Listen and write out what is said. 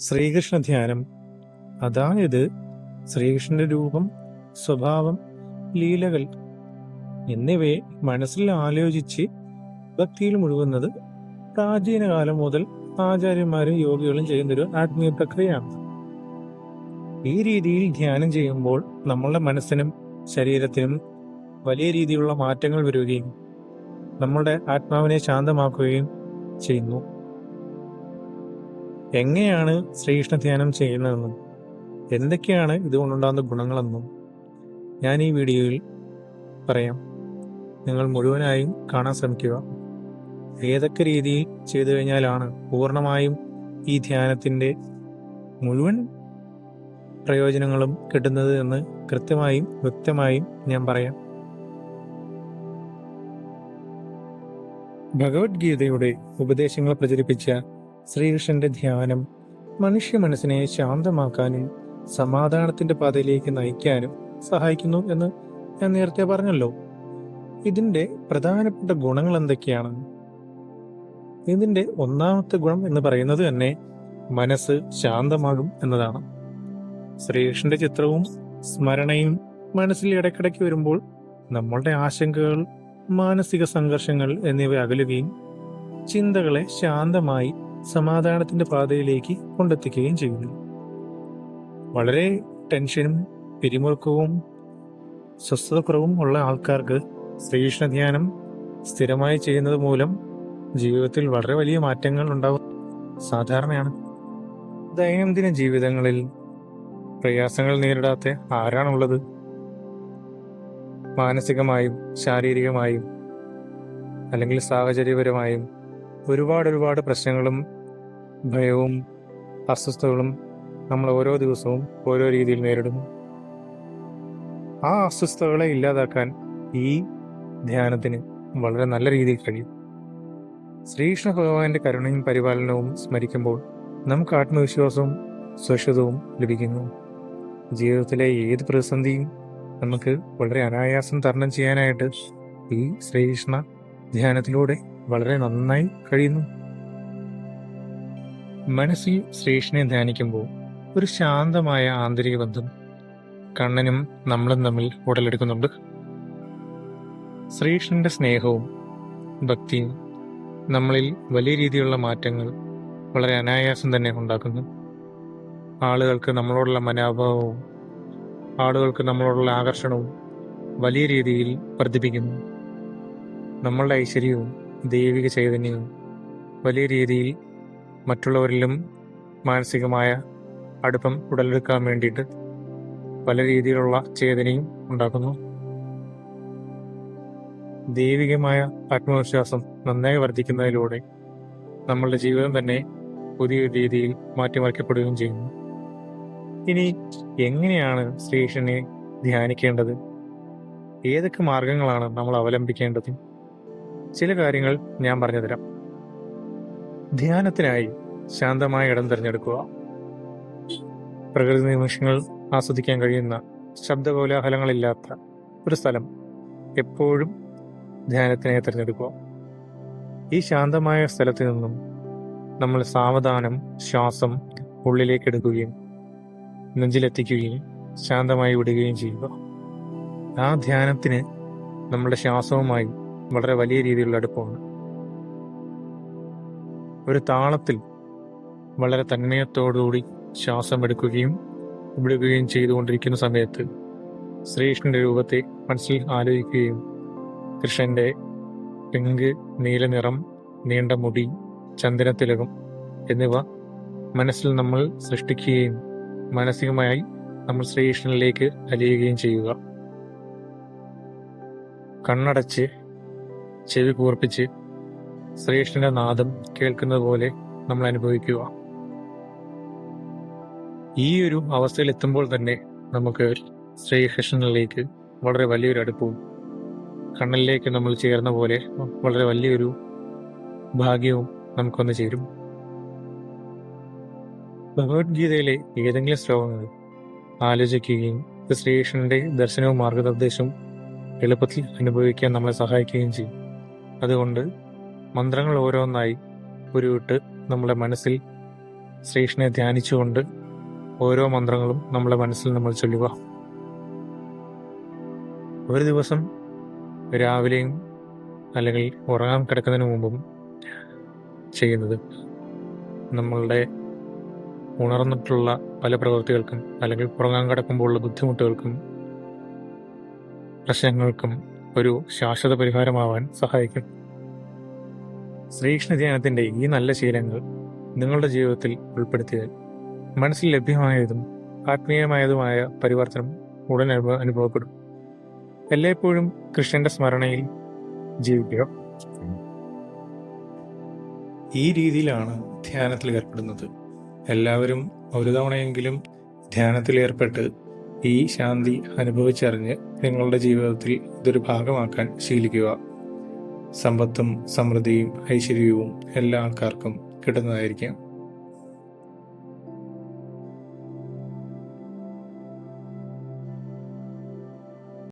ശ്രീകൃഷ്ണ ധ്യാനം അതായത് ശ്രീകൃഷ്ണന്റെ രൂപം സ്വഭാവം ലീലകൾ എന്നിവയെ മനസ്സിൽ ആലോചിച്ച് ഭക്തിയിൽ മുഴുകുന്നത് പ്രാചീന കാലം മുതൽ ആചാര്യന്മാരും യോഗികളും ചെയ്യുന്നൊരു ആത്മീയ പ്രക്രിയയാണ്. ഈ രീതിയിൽ ധ്യാനം ചെയ്യുമ്പോൾ നമ്മളുടെ മനസ്സിനും ശരീരത്തിനും വലിയ രീതിയിലുള്ള മാറ്റങ്ങൾ വരികയും നമ്മളുടെ ആത്മാവിനെ ശാന്തമാക്കുകയും ചെയ്യുന്നു. എങ്ങനെയാണ് ശ്രീകൃഷ്ണ ധ്യാനം ചെയ്യുന്നതെന്നും എന്തൊക്കെയാണ് ഇതുകൊണ്ടുണ്ടാകുന്ന ഗുണങ്ങളെന്നും ഞാൻ ഈ വീഡിയോയിൽ പറയാം. നിങ്ങൾ മുഴുവനായും കാണാൻ ശ്രമിക്കുക. ഏതൊക്കെ രീതിയിൽ ചെയ്തു കഴിഞ്ഞാലാണ് പൂർണമായും ഈ ധ്യാനത്തിന്റെ മുഴുവൻ പ്രയോജനങ്ങളും കിട്ടുന്നത് എന്ന് കൃത്യമായും വ്യക്തമായും ഞാൻ പറയാം. ഭഗവത്ഗീതയുടെ ഉപദേശങ്ങൾ പ്രചരിപ്പിച്ച ശ്രീകൃഷ്ണന്റെ ധ്യാനം മനുഷ്യ മനസ്സിനെ ശാന്തമാക്കാനും സമാധാനത്തിന്റെ പാതയിലേക്ക് നയിക്കാനും സഹായിക്കുന്നു എന്ന് ഞാൻ നേരത്തെ പറഞ്ഞല്ലോ. ഇതിന്റെ പ്രധാനപ്പെട്ട ഗുണങ്ങൾ എന്തൊക്കെയാണ്? ഇതിന്റെ ഒന്നാമത്തെ ഗുണം എന്ന് പറയുന്നത് തന്നെ മനസ്സ് ശാന്തമാകും എന്നതാണ്. ശ്രീകൃഷ്ണന്റെ ചിത്രവും സ്മരണയും മനസ്സിൽ ഇടയ്ക്കിടയ്ക്ക് വരുമ്പോൾ നമ്മളുടെ ആശങ്കകൾ മാനസിക സംഘർഷങ്ങൾ എന്നിവ അകലുകയും ചിന്തകളെ ശാന്തമായി സമാധാനത്തിന്റെ പാതയിലേക്ക് കൊണ്ടെത്തിക്കുകയും ചെയ്യുന്നു. വളരെ ടെൻഷനും പിരിമുറുക്കവും സ്വസ്ഥതക്കുറവും ഉള്ള ആൾക്കാർക്ക് ശ്രീകൃഷ്ണ ധ്യാനം സ്ഥിരമായി ചെയ്യുന്നത് മൂലം ജീവിതത്തിൽ വളരെ വലിയ മാറ്റങ്ങൾ ഉണ്ടാവും. സാധാരണയാണ്. ദൈനംദിന ജീവിതങ്ങളിൽ പ്രയാസങ്ങൾ നേരിടാത്ത ആരാണുള്ളത്? മാനസികമായും ശാരീരികമായും അല്ലെങ്കിൽ സാഹചര്യപരമായും ഒരുപാട് ഒരുപാട് പ്രശ്നങ്ങളും ഭയവും അസ്വസ്ഥതകളും നമ്മൾ ഓരോ ദിവസവും ഓരോ രീതിയിൽ നേരിടുന്നു. ആ അസ്വസ്ഥതകളെ ഇല്ലാതാക്കാൻ ഈ ധ്യാനത്തിന് വളരെ നല്ല രീതിയിൽ കഴിയും. ശ്രീകൃഷ്ണ ഭഗവാന്റെ കരുണയും പരിപാലനവും സ്മരിക്കുമ്പോൾ നമുക്ക് ആത്മവിശ്വാസവും സുരക്ഷിതവും ലഭിക്കുന്നു. ജീവിതത്തിലെ ഏത് പ്രതിസന്ധിയും നമുക്ക് വളരെ അനായാസം തരണം ചെയ്യാനായിട്ട് ഈ ശ്രീകൃഷ്ണ ധ്യാനത്തിലൂടെ വളരെ നന്നായി കഴിയുന്നു. മനസ്സിൽ ശ്രേഷ്ഠനെ ധ്യാനിക്കുമ്പോൾ ഒരു ശാന്തമായ ആന്തരിക ബന്ധം കണ്ണനും നമ്മളും തമ്മിൽ ഉടലെടുക്കുന്നുണ്ട്. ശ്രീകൃഷ്ണന്റെ സ്നേഹവും ഭക്തിയും നമ്മളിൽ വലിയ രീതിയിലുള്ള മാറ്റങ്ങൾ വളരെ അനായാസം തന്നെ ഉണ്ടാക്കുന്നു. ആളുകൾക്ക് നമ്മളോടുള്ള മനോഭാവവും ആളുകൾക്ക് നമ്മളോടുള്ള ആകർഷണവും വലിയ രീതിയിൽ വർദ്ധിപ്പിക്കുന്നു. നമ്മളുടെ ഐശ്വര്യവും ദൈവിക ചൈതന്യവും വലിയ രീതിയിൽ മറ്റുള്ളവരിലും മാനസികമായ അടുപ്പം ഉടലെടുക്കാൻ വേണ്ടിയിട്ട് പല രീതിയിലുള്ള ചേതനയും ഉണ്ടാക്കുന്നു. ദൈവികമായ ആത്മവിശ്വാസം നന്നായി വർദ്ധിക്കുന്നതിലൂടെ നമ്മളുടെ ജീവിതം തന്നെ പുതിയ രീതിയിൽ മാറ്റിമറിക്കപ്പെടുകയും ചെയ്യുന്നു. ഇനി എങ്ങനെയാണ് ശ്രീകൃഷ്ണനെ ധ്യാനിക്കേണ്ടത്? ഏതൊക്കെ മാർഗങ്ങളാണ് നമ്മൾ അവലംബിക്കേണ്ടത്? ചില കാര്യങ്ങൾ ഞാൻ പറഞ്ഞു തരാം ധ്യാനത്തിനായി ശാന്തമായ ഇടം തിരഞ്ഞെടുക്കുക. പ്രകൃതി നിമിഷങ്ങൾ ആസ്വദിക്കാൻ കഴിയുന്ന ശബ്ദകോലാഹലങ്ങളില്ലാത്ത ഒരു സ്ഥലം എപ്പോഴും ധ്യാനത്തിനായി തിരഞ്ഞെടുക്കുക. ഈ ശാന്തമായ സ്ഥലത്ത് നിന്നും നമ്മൾ സാവധാനം ശ്വാസം ഉള്ളിലേക്ക് എടുക്കുകയും നെഞ്ചിലെത്തിക്കുകയും ശാന്തമായി വിടുകയും ചെയ്യുക. ആ ധ്യാനത്തിന് നമ്മുടെ ശ്വാസവുമായി വളരെ വലിയ രീതിയിലുള്ള അടുപ്പമുണ്ട്. ഒരു താളത്തിൽ വളരെ തന്മയത്തോടുകൂടി ശ്വാസം എടുക്കുകയും വിടുകയും ചെയ്തുകൊണ്ടിരിക്കുന്ന സമയത്ത് ശ്രീകൃഷ്ണന്റെ രൂപത്തെ മനസ്സിൽ ആലോചിക്കുകയും കൃഷ്ണന്റെ പിങ്ക് നീല നിറം നീണ്ട മുടി ചന്ദനത്തിലകം എന്നിവ മനസ്സിൽ നമ്മൾ സൃഷ്ടിക്കുകയും മാനസികമായി നമ്മൾ ശ്രീകൃഷ്ണനിലേക്ക് അലിയുകയും ചെയ്യുക. കണ്ണടച്ച് ചെവി കൂർപ്പിച്ച് ശ്രീകൃഷ്ണന്റെ നാദം കേൾക്കുന്നത് പോലെ നമ്മൾ അനുഭവിക്കുക. ഈ ഒരു അവസ്ഥയിൽ എത്തുമ്പോൾ തന്നെ നമുക്ക് ശ്രീകൃഷ്ണനിലേക്ക് വളരെ വലിയൊരു അടുപ്പവും കണ്ണലിലേക്ക് നമ്മൾ ചേർന്ന പോലെ വളരെ വലിയൊരു ഭാഗ്യവും നമുക്കൊന്ന് ചേരും. ഭഗവത്ഗീതയിലെ ഏതെങ്കിലും ശ്ലോകങ്ങൾ ആലോചിക്കുകയും ശ്രീകൃഷ്ണന്റെ ദർശനവും മാർഗനിർദ്ദേശവും എളുപ്പത്തിൽ അനുഭവിക്കാൻ നമ്മളെ സഹായിക്കുകയും ചെയ്യും. അതുകൊണ്ട് മന്ത്രങ്ങൾ ഓരോന്നായി ഉരുവിട്ട് നമ്മുടെ മനസ്സിൽ ശ്രീകൃഷ്ണനെ ധ്യാനിച്ചുകൊണ്ട് ഓരോ മന്ത്രങ്ങളും നമ്മുടെ മനസ്സിൽ നമ്മൾ ചൊല്ലുക. ഒരു ദിവസം രാവിലെയും അല്ലെങ്കിൽ ഉറങ്ങാൻ കിടക്കുന്നതിന് മുമ്പും ചെയ്യുന്നത് നമ്മളുടെ ഉണർന്നിട്ടുള്ള പല പ്രവൃത്തികൾക്കും അല്ലെങ്കിൽ ഉറങ്ങാൻ കിടക്കുമ്പോഴുള്ള ബുദ്ധിമുട്ടുകൾക്കും പ്രശ്നങ്ങൾക്കും ഒരു ശാശ്വത പരിഹാരമാവാൻ സഹായിക്കും. ശ്രീകൃഷ്ണ ധ്യാനത്തിന്റെ ഈ നല്ല ശീലങ്ങൾ നിങ്ങളുടെ ജീവിതത്തിൽ ഉൾപ്പെടുത്തിയാൽ മനസ്സിൽ ലഭ്യമായതും ആത്മീയമായതുമായ പരിവർത്തനം ഉടൻ അനുഭവപ്പെടും. എല്ലായ്പ്പോഴും കൃഷ്ണന്റെ സ്മരണയിൽ ജീവിക്കുക. ഈ രീതിയിലാണ് ധ്യാനത്തിൽ ഏർപ്പെടുന്നത്. എല്ലാവരും ഒരു തവണയെങ്കിലും ധ്യാനത്തിൽ ഏർപ്പെട്ട് ഈ ശാന്തി അനുഭവിച്ചറിഞ്ഞ് നിങ്ങളുടെ ജീവിതത്തിൽ ഇതൊരു ഭാഗമാക്കാൻ ശീലിക്കുക. സമ്പത്തും സമൃദ്ധിയും ഐശ്വര്യവും എല്ലാ ആൾക്കാർക്കും കിട്ടുന്നതായിരിക്കാം.